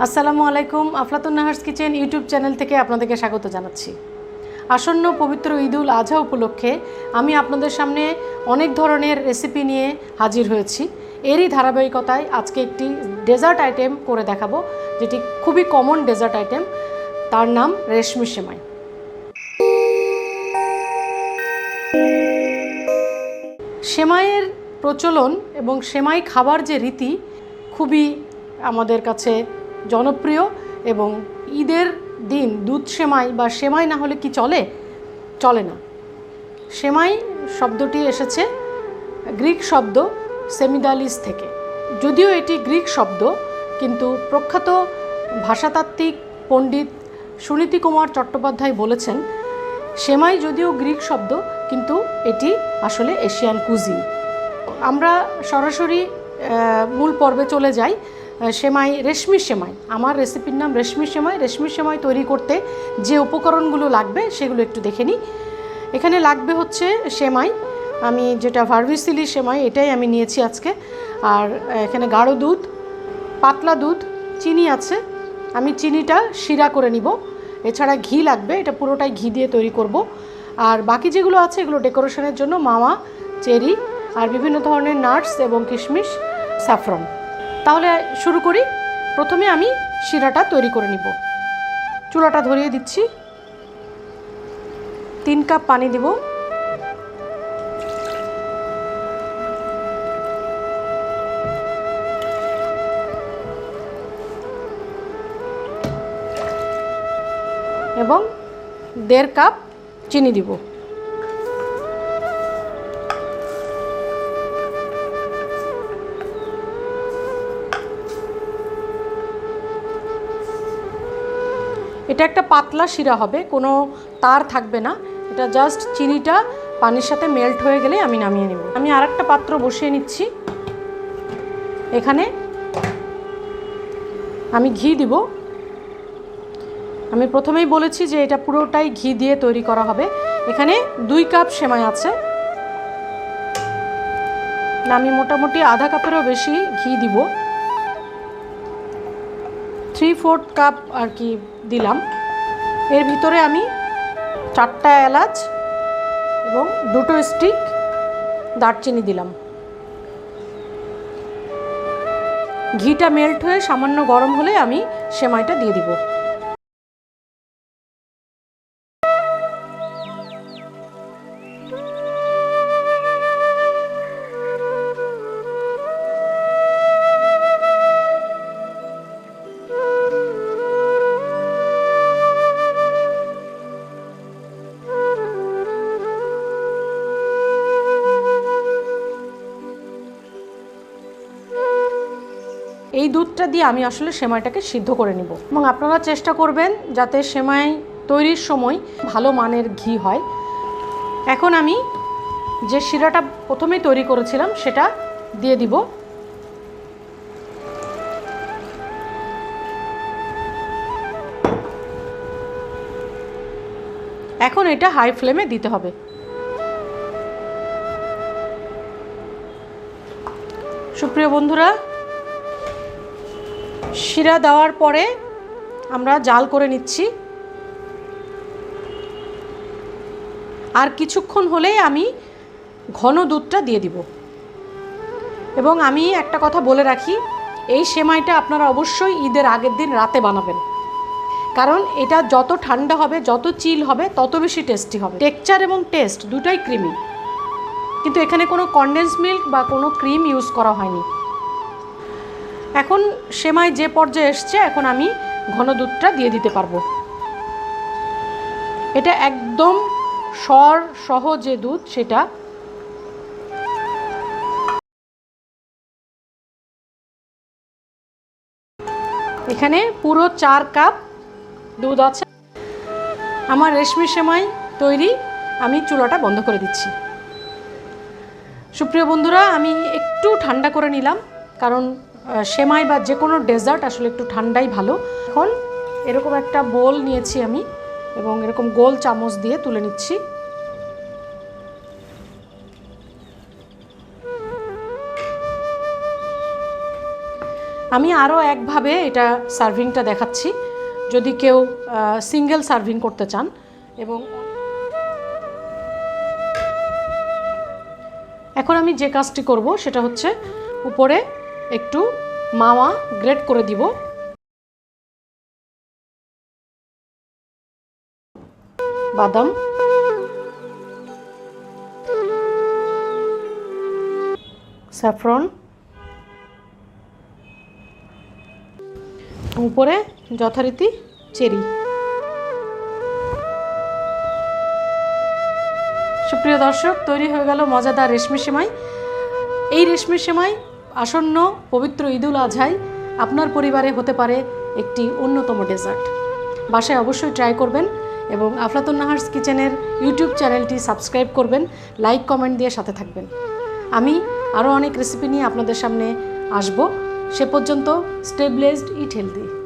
আসসালামু আলাইকুম, Aflatun Nahar's kitchen YouTube channel থেকে আপনাদেরকে স্বাগত জানাচ্ছি। আসন্ন পবিত্র ঈদুল আজহা উপলক্ষে আমি আপনাদের সামনে অনেক ধরনের রেসিপি নিয়ে হাজির হয়েছি। এরই ধারাবাহিকতায় আজকে একটি ডেজার্ট আইটেম করে দেখাবো, যেটি খুবই কমন ডেজার্ট আইটেম তার নাম রেশমি সেমাই। সেমাইয়ের প্রচলন এবং সেমাই খাবার যে রীতি খুবই আমাদের কাছে জনপ্রিয় এবং ঈদের দিন দুধ সেমাই বা সেমাই না হলে কি চলে? চলে না। সেমাই শব্দটি এসেছে গ্রিক শব্দ সেমিদালিস থেকে। যদিও এটি গ্রিক শব্দ, কিন্তু প্রখ্যাত ভাষাতাত্ত্বিক পণ্ডিত সুনীতি কুমার চট্টোপাধ্যায় বলেছেন, সেমাই যদিও গ্রিক শব্দ, কিন্তু এটি আসলে এশিয়ান কুজিন। আমরা সরাসরি মূল পর্বে চলে যাই। সেমাই, রেশমি সেমাই। আমার রেসিপির নাম রেশমি সেমাই। রেশমি সেমাই তৈরি করতে যে উপকরণগুলো লাগবে সেগুলো একটু দেখে নিই। এখানে লাগবে হচ্ছে সেমাই। আমি যেটা ভার্ভিসিলি সেমাই, এটাই আমি নিয়েছি আজকে। আর এখানে গাঢ় দুধ, পাতলা দুধ, চিনি আছে। আমি চিনিটা শিরা করে নিব। এছাড়া ঘি লাগবে, এটা পুরোটাই ঘি দিয়ে তৈরি করব। আর বাকি যেগুলো আছে এগুলো ডেকোরেশনের জন্য মামা চেরি আর বিভিন্ন ধরনের নাটস এবং কিশমিশ, স্যাফরন। তাহলে শুরু করি। প্রথমে আমি শিরাটা তৈরি করে নিব। চুলাটা ধরিয়ে দিচ্ছি। তিন কাপ পানি দিব। এবং দেড় কাপ চিনি দিব। এটা একটা পাতলা শিরা হবে, কোনো তার থাকবে না। এটা জাস্ট চিনিটা পানির সাথে মেল্ট হয়ে গেলে আমি নামিয়ে নেব। আমি আর একটা পাত্র বসিয়ে নিচ্ছি। এখানে আমি ঘি দিব। আমি প্রথমেই বলেছি যে এটা পুরোটাই ঘি দিয়ে তৈরি করা হবে। এখানে দুই কাপ সেমাই আছে। আমি মোটামুটি আধা কাপেরও বেশি ঘি দিব। থ্রি ফোর্থ কাপ আর কি দিলাম। এর ভিতরে আমি চারটা এলাচ এবং দুটো স্টিক দারচিনি দিলাম। ঘিটা মেল্ট হয়ে সামান্য গরম হলে আমি সেমাইটা দিয়ে দিব। দুধটা দিয়ে আমি আসলে সেমাইটাকে সিদ্ধ করে নিব। এবং আপনারা চেষ্টা করবেন যাতে সেমাই তৈরির সময় ভালো মানের ঘি হয়। এখন আমি যে শিরাটা প্রথমেই তৈরি করেছিলাম সেটা দিয়ে দিব। এখন এটা হাই ফ্লেমে দিতে হবে। সুপ্রিয় বন্ধুরা শিরা দেওয়ার পরে আমরা জাল করে নিচ্ছি। আর কিছুক্ষণ হলেই আমি ঘন দুধটা দিয়ে দিব। এবং আমি একটা কথা বলে রাখি, এই সেমাইটা আপনারা অবশ্যই ঈদের আগের দিন রাতে বানাবেন। কারণ এটা যত ঠান্ডা হবে, যত চিল হবে, তত বেশি টেস্টি হবে। টেক্সচার এবং টেস্ট দুটাই ক্রিমি। কিন্তু এখানে কোনো কনডেন্স মিল্ক বা কোনো ক্রিম ইউজ করা হয়নি। এখন সেমাই যে পর্যায়ে এসছে, এখন আমি ঘন দুধটা দিয়ে দিতে পারব। এটা একদম সর সহ যে দুধ, সেটা এখানে পুরো চার কাপ দুধ আছে। আমার রেশমি সেমাই তৈরি, আমি চুলাটা বন্ধ করে দিচ্ছি। সুপ্রিয় বন্ধুরা, আমি একটু ঠান্ডা করে নিলাম, কারণ সেমাই বা যে কোনো ডেজার্ট আসলে একটু ঠান্ডাই ভালো। এখন এরকম একটা বোল নিয়েছি আমি এবং এরকম গোল চামচ দিয়ে তুলে নিচ্ছি। আমি আরও একভাবে এটা সার্ভিংটা দেখাচ্ছি। যদি কেউ সিঙ্গেল সার্ভিং করতে চান এবং এখন আমি যে কাজটি করব সেটা হচ্ছে উপরে একটু মাওয়া গ্রেট করে দিব। বাদাম। স্যাফরন। উপরে যথারীতি চেরি। সুপ্রিয় দর্শক, তৈরি হয়ে গেল মজাদার রেশমি সেমাই। এই রেশমি সেমাই আসন্ন পবিত্র ঈদুল আজহায় আপনার পরিবারে হতে পারে একটি অন্যতম ডেজার্ট। বাসায় অবশ্যই ট্রাই করবেন এবং আফলাতুন নাহার্স কিচেনের ইউটিউব চ্যানেলটি সাবস্ক্রাইব করবেন, লাইক, কমেন্ট দিয়ে সাথে থাকবেন। আমি আরও অনেক রেসিপি নিয়ে আপনাদের সামনে আসব। সে পর্যন্ত স্টেবলেসড ইট হেলদি